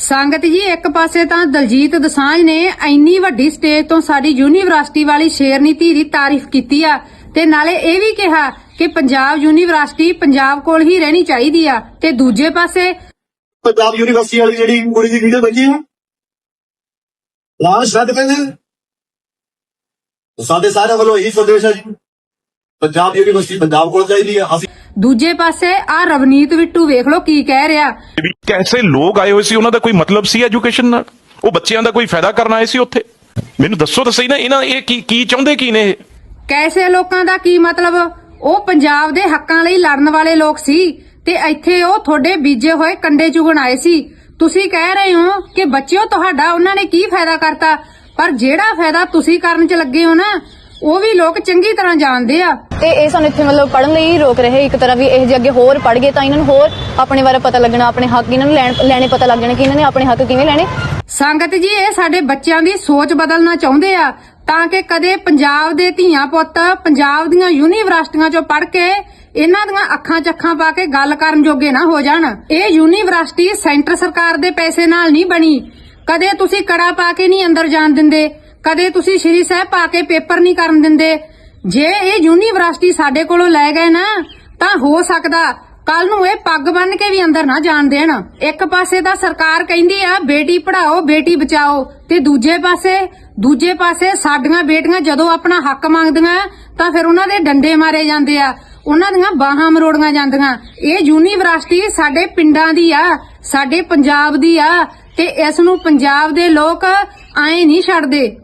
ਸੰਗਤ ਜੀ, ਇੱਕ ਪਾਸੇ ਤਾਂ ਦਲਜੀਤ ਦਸਾਂਝ ਨੇ ਇੰਨੀ ਵੱਡੀ ਸਟੇਜ ਤੋਂ ਸਾਡੀ ਯੂਨੀਵਰਸਿਟੀ ਵਾਲੀ ਸ਼ੇਰਨੀ ਧੀ ਦੀ ਤਾਰੀਫ ਕੀਤੀ ਆ ਤੇ ਨਾਲੇ ਇਹ ਵੀ ਕਿਹਾ ਕਿ ਪੰਜਾਬ ਯੂਨੀਵਰਸਿਟੀ ਪੰਜਾਬ ਕੋਲ ਹੀ ਰਹਿਣੀ ਚਾਹੀਦੀ ਆ ਤੇ ਦੂਜੇ ਪਾਸੇ ਪੰਜਾਬ ਯੂਨੀਵਰਸਿਟੀ ਵਾਲੀ ਜਿਹੜੀ ਕੁੜੀ ਦੀ ਵੀਡੀਓ ਬਚੀ ਹੈ ਲਾਸ਼ ਰੱਦ ਪੈਂਦੇ ਸਾਡੇ ਸਾਰਿਆਂ ਵੱਲੋਂ ਇਹੀ ਸੰਦੇਸ਼ ਹੈ ਜੀ। ਪੰਜਾਬ ਯੂਨੀਵਰਸਿਟੀ ਪੰਜਾਬ ਕੋਲ ਚਾਹੀਦੀ ਹੈ ਅਸੀਂ ਦੂਜੇ ਪਾਸੇ ਆ ਰਵਨੀਤ ਬਿੱਟੂ ਵੇਖ ਲਓ ਕੀ ਕਹਿ ਰਿਹਾ। ਵੀ ਕੈਸੇ ਲੋਕ ਆਏ ਹੋਏ ਸੀ ਉਹਨਾਂ ਦਾ ਕੋਈ ਮਤਲਬ ਸੀ ਐਜੂਕੇਸ਼ਨ ਨਾਲ? ਉਹ ਬੱਚਿਆਂ ਦਾ ਕੋਈ ਫਾਇਦਾ ਕਰਨ ਆਏ ਸੀ ਉੱਥੇ? ਮੈਨੂੰ ਦੱਸੋ ਤਾਂ ਸਹੀ ਨਾ ਇਹਨਾਂ ਇਹ ਕੀ ਕੀ ਚਾਹੁੰਦੇ ਕੀ ਨੇ ਇਹ? ਕੈਸੇ ਲੋਕਾਂ ਦਾ ਕੀ ਮਤਲਬ? ਉਹ ਪੰਜਾਬ ਦੇ ਹੱਕਾਂ ਲਈ ਲੜਨ ਵਾਲੇ ਲੋਕ ਸੀ ਤੇ ਇੱਥੇ ਉਹ ਤੁਹਾਡੇ ਬੀਜੇ ਹੋਏ ਕੰਡੇ ਚੁਗਣ ਆਏ ਸੀ। ਤੁਸੀਂ ਕਹਿ ਰਹੇ ਹੋ ਕਿ ਬੱਚਿਓ ਤੁਹਾਡਾ ਉਹਨਾਂ ਨੇ ਕੀ ਫਾਇਦਾ ਕਰਤਾ? ਪਰ ਜਿਹੜਾ ਫਾਇਦਾ ਤੁਸੀਂ ਕਰਨ ਚ ਲੱਗੇ ਹੋ ਨਾ ਉਹ ਵੀ ਲੋਕ ਚੰਗੀ ਤਰ੍ਹਾਂ ਜਾਣਦੇ ਆ। ਤੇ ਇਹ ਸਾਨੂੰ ਇੱਥੇ ਮਤਲਬ ਪੜਨ ਲਈ ਰੋਕ ਰਹੇ ਇੱਕ ਤਰ੍ਹਾਂ ਵੀ ਇਹ ਜੇ ਅੱਗੇ ਹੋਰ ਪੜ ਗਏ ਤਾਂ ਇਹਨਾਂ ਨੂੰ ਹੋਰ ਆਪਣੇ ਬਾਰੇ ਪਤਾ ਲੱਗਣਾ, ਆਪਣੇ ਹੱਕ ਇਹਨਾਂ ਨੂੰ ਲੈਣੇ ਪਤਾ ਲੱਗ ਜਾਣੇ ਕਿ ਇਹਨਾਂ ਨੇ ਆਪਣੇ ਹੱਕ ਕਿਵੇਂ ਲੈਣੇ। ਸੰਗਤ ਜੀ, ਇਹ ਸਾਡੇ ਬੱਚਿਆਂ ਦੀ ਸੋਚ ਬਦਲਣਾ ਚਾਹੁੰਦੇ ਆ ਤਾਂ ਕਿ ਕਦੇ ਪੰਜਾਬ ਦੇ ਧੀਆਂ ਪੁੱਤ ਪੰਜਾਬ ਦੀਆਂ ਯੂਨੀਵਰਸਿਟੀਆਂ ਚੋਂ ਪੜ੍ਹ ਕੇ ਇਹਨਾਂ ਦੀਆਂ ਅੱਖਾਂ 'ਚ ਪਾ ਕੇ ਗੱਲ ਕਰਨ ਜੋਗੇ ਨਾ ਹੋ ਜਾਣ। ਇਹ ਯੂਨੀਵਰਸਿਟੀ ਸੈਂਟਰ ਸਰਕਾਰ ਦੇ ਪੈਸੇ ਨਾਲ ਨਹੀਂ ਬਣੀ। ਕਦੇ ਤੁਸੀਂ ਕੜਾ ਪਾ ਕੇ ਨਹੀਂ ਅੰਦਰ ਜਾਣ ਦਿੰਦੇ, ਕਦੇ ਤੁਸੀਂ ਸ਼੍ਰੀ ਸਾਹਿਬ ਪਾ ਕੇ ਪੇਪਰ ਨਹੀਂ ਕਰਨ ਦਿੰਦੇ ਜੇ ਇਹ ਯੂਨੀਵਰਸਿਟੀ ਸਾਡੇ ਕੋਲੋਂ ਲੈ ਗਏ ਨਾ, ਤਾਂ ਹੋ ਸਕਦਾ ਕੱਲ ਨੂੰ ਇਹ ਪੱਗ ਬੰਨ ਕੇ ਵੀ ਅੰਦਰ ਨਾ ਜਾਣ ਦੇਣ। ਇੱਕ ਪਾਸੇ ਤਾਂ ਸਰਕਾਰ ਕਹਿੰਦੀ ਆ, ਬੇਟੀ ਪੜਾਓ ਬੇਟੀ ਬਚਾਓ, ਤੇ ਦੂਜੇ ਪਾਸੇ ਦੂਜੇ ਪਾਸੇ ਸਾਡੀਆਂ ਬੇਟੀਆਂ ਜਦੋਂ ਆਪਣਾ ਹੱਕ ਮੰਗਦੀਆਂ, ਤਾਂ ਫਿਰ ਉਹਨਾਂ ਦੇ ਡੰਡੇ ਮਾਰੇ ਜਾਂਦੇ ਆ। ਉਹਨਾਂ ਦੀਆਂ ਬਾਹਾਂ ਮਰੋੜੀਆਂ ਜਾਂਦੀਆਂ। ਇਹ ਯੂਨੀਵਰਸਿਟੀ ਸਾਡੇ ਪਿੰਡਾਂ ਦੀ ਆ, ਸਾਡੇ ਪੰਜਾਬ ਦੀ ਆ, ਤੇ ਇਸ ਨੂੰ ਪੰਜਾਬ ਦੇ ਲੋਕ ਐਂ ਨਹੀਂ ਛੱਡਦੇ।